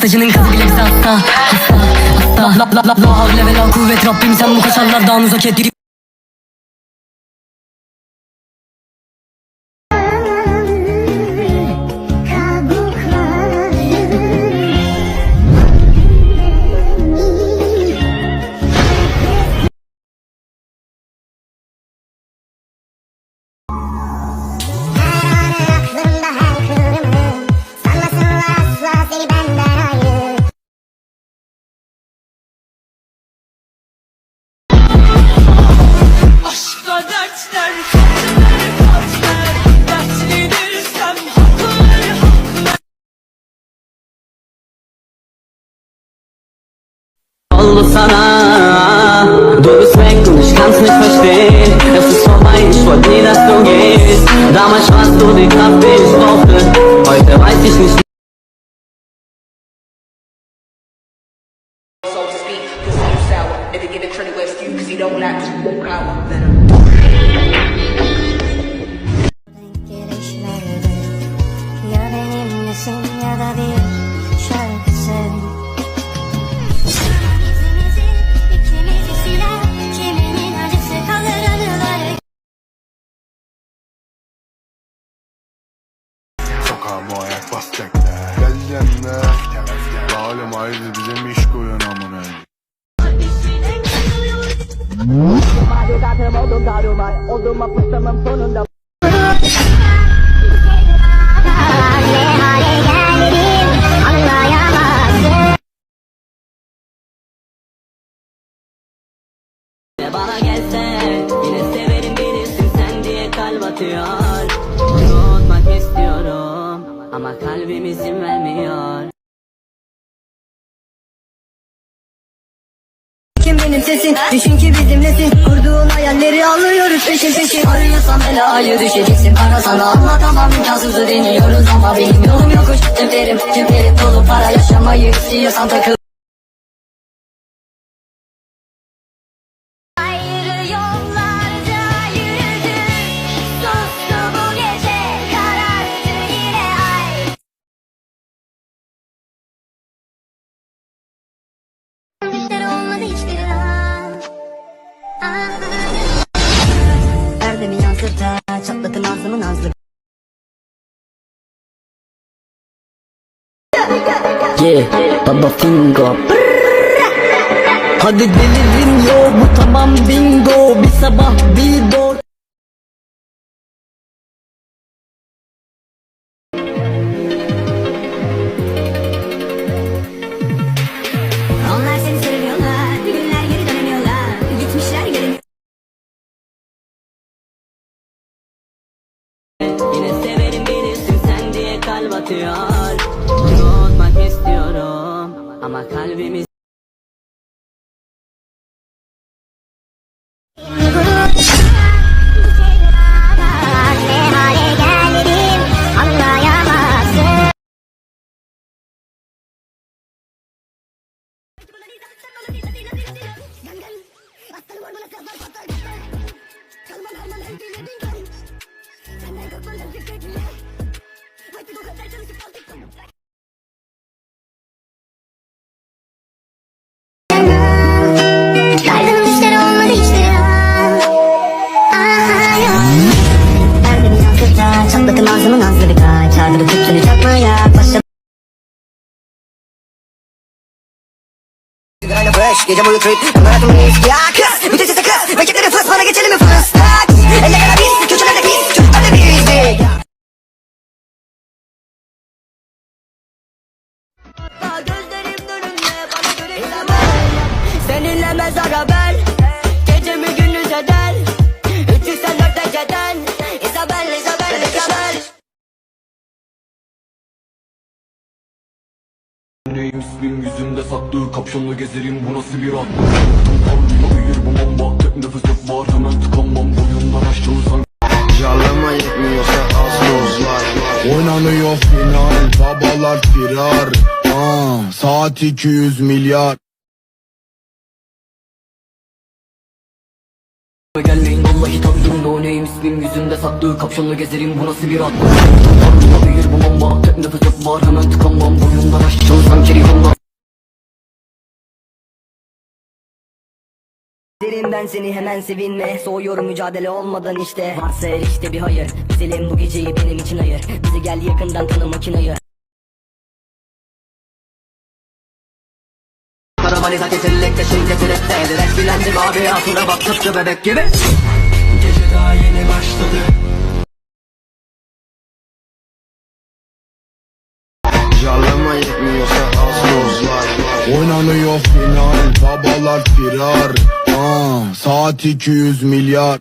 Saçının kızı bile bize hasta Hasta hasta La la la la havle ve la kuvvet. Rabbim sen bu kaşarlardan uzak et sana Du bist weg und ich kann's nicht verstehen Es ist vorbei, ich wollte nie, dass du gehst Damals warst du die Kraft, die ich brauchte Heute weiß ich nicht so to speak, cause I'm sour. If you give it Trinity West you, cause he don't like to walk out. Venom. Geleceksin de La oğlum hayırdır bize mi iş koyuyorsun amına. Ne Ama kalbim izin vermiyor. Kim benim sesin Düşün ki bizimlesin Kurduğun hayalleri alıyoruz peşin peşin. Arıyorsan belayı düşeceksin. Bana sana anlatamam imkansızı deniyoruz Ama benim yolum yokuş. Ceplerim ceplerim dolu para yaşamayı istiyorsan takıl Yeah, Baba Fingo. Hadi delirin yo bu tamam bingo. Bir sabah bir doğ Ama kalbimiz fresh Gece boyu trip Bırakın mis yakas İsmim yüzümde saklı kapşonlu gezerim. Bu nasıl bir ad Parlıyor bir bu bomba tek nefes var. Hemen tıkanmam. Boyundan aşağısan Jarlama yetmiyorsa az dozlar Oynanıyor final. Babalar firar. Aa, Saat 200 milyar Gelmeyin vallahi tanıdım no name ismim yüzümde saklı Kapşonla gezerim. Bu nasıl bir atlı Tanrıma büyür bu bomba. Tek nefes var hemen tıkanmam. Boyundan aşağı sanki rihanda Derim ben seni hemen sevinme. Soğuyorum mücadele olmadan işte. Varsa işte bir hayır. Güzelim bu geceyi benim için ayır. Bizi gel yakından tanı makinayı Karavanı kesinlikle şimdi trette Direkt bilendim abi hatuna bak tıpkı bebek gibi Gece daha yeni başladı Jarlama yetmiyorsa az dozlar Oynanıyor final babalar firar. Aa, Saat 200 milyar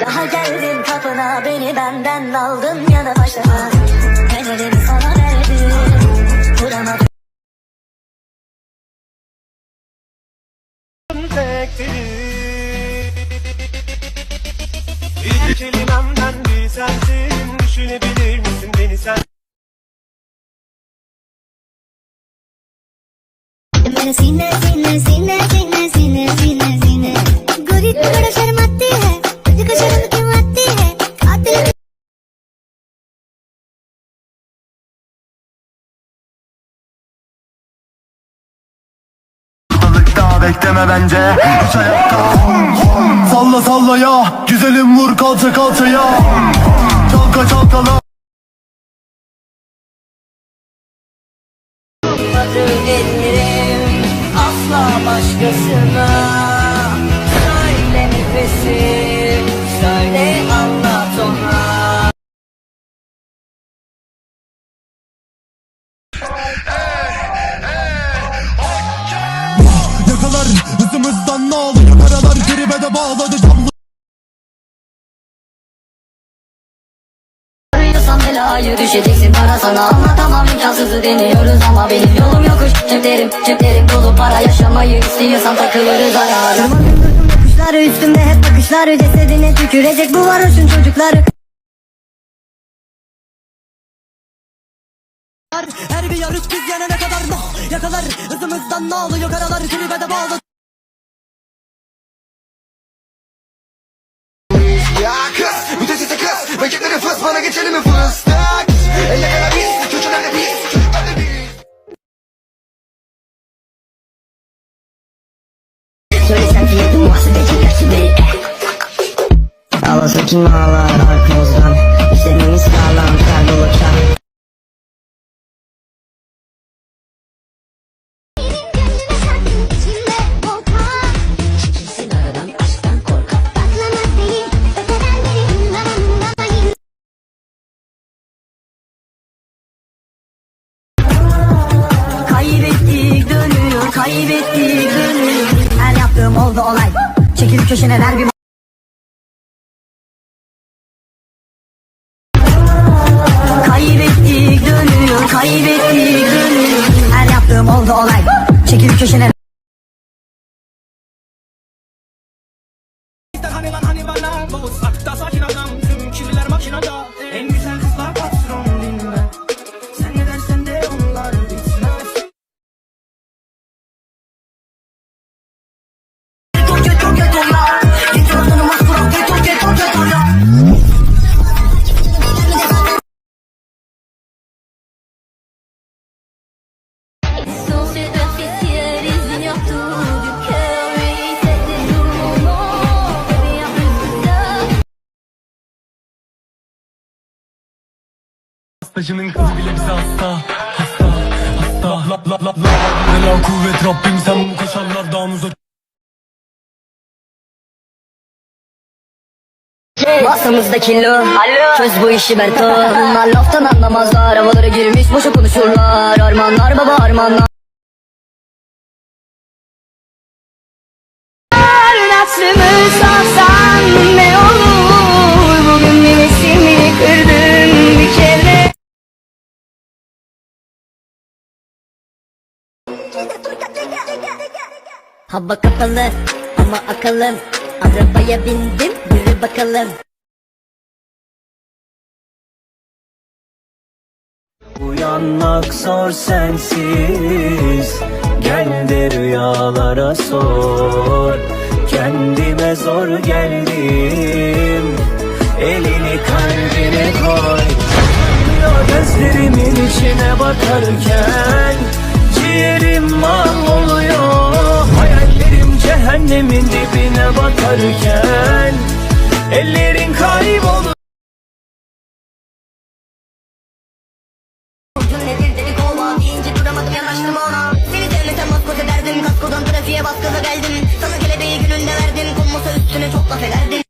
Daha geldim kapına beni benden aldın ya da başlama Kaderimi sana verdim Vuramadım İlk kelimemden bir sensin Düşünebilir misin beni sen? Beni sinirsin Bekleme bence. Hiç ayakta Salla salla ya Güzelim vur kalça kalçaya. Çalka çalkala ellerim Asla başkasına Karalar tribede bağladı camlı Arıyorsan belayı düşeceksin para sana. Anlatamam imkansızı deniyoruz ama benim yolum yokuş Ceplerim ceplerim dolu para yaşamayı istiyorsan takılırız durdum yokuşları üstümde hep bakışları Cesedine tükürecek bu varoşun çocukları. Her bir yarış biz yenene kadar no Yakalar. Hızımızdan ne oluyor? Karalar tribede bağlı kız Raketleri fıs bana geçelim mi fıstık Elle kana biz Çocuklar da biz? Çocuklar Söylesem ki yedim muhasebeci şimdi Ağlasa kim ağlar arkamızdan kaybettik dönüyor Her yaptığım oldu olay. Çekil köşene ver bir Kaybettik dönüyor kaybettik dönüyor Her yaptığım oldu olay. Çekil köşene Hani lan hani bana Akta sakin adam Tüm kirliler makinada Hastacının kızı bile bize hasta Hasta hasta. La la la la Bela kuvvet Rabbim sen bu kaşarlardan uzak Masamızda kilo Çöz bu işi Berto. Bunlar laftan anlamazlar. Havalara girmiş boşa konuşurlar. Armanlar baba armanlar Hava kapalı ama akıllım. Arabaya bindim yürü bakalım. Uyanmak zor sensiz. Gel de rüyalara sor. Kendime zor geldim. Elini kalbine koy. Gözlerimin içine bakarken Ciğerim Hayallerim cehennemin dibine batarken Ellerin ederdim Kaskodan trafiğe baskılı geldim. Sana kelebeği gününde verdim Konmasa üstüne çok laf ederdim